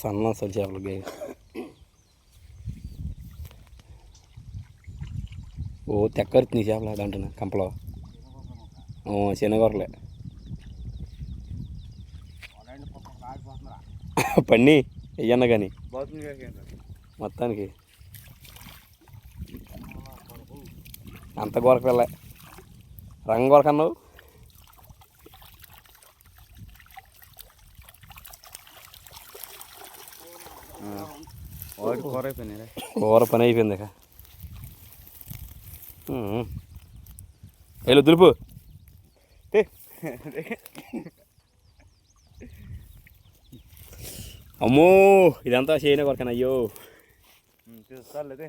సన్న సొలి చేపలు గే ఓ తెక్కరుతుంది చేపలు దాంట్లో కంపలో. ఓ చిన్నగొరలే పన్ని వెయ్యన్న కానీ. మొత్తానికి. అంత గొరక పిల్ల రంగు గోరకన్నావు? వాటి కూర అయిపోయినాయి కూర పని అయిపోయింది వెళ్ళు దులుపు. అమ్మో ఇదంతా చేయనే కొరకన అయ్యో. చూస్తాలే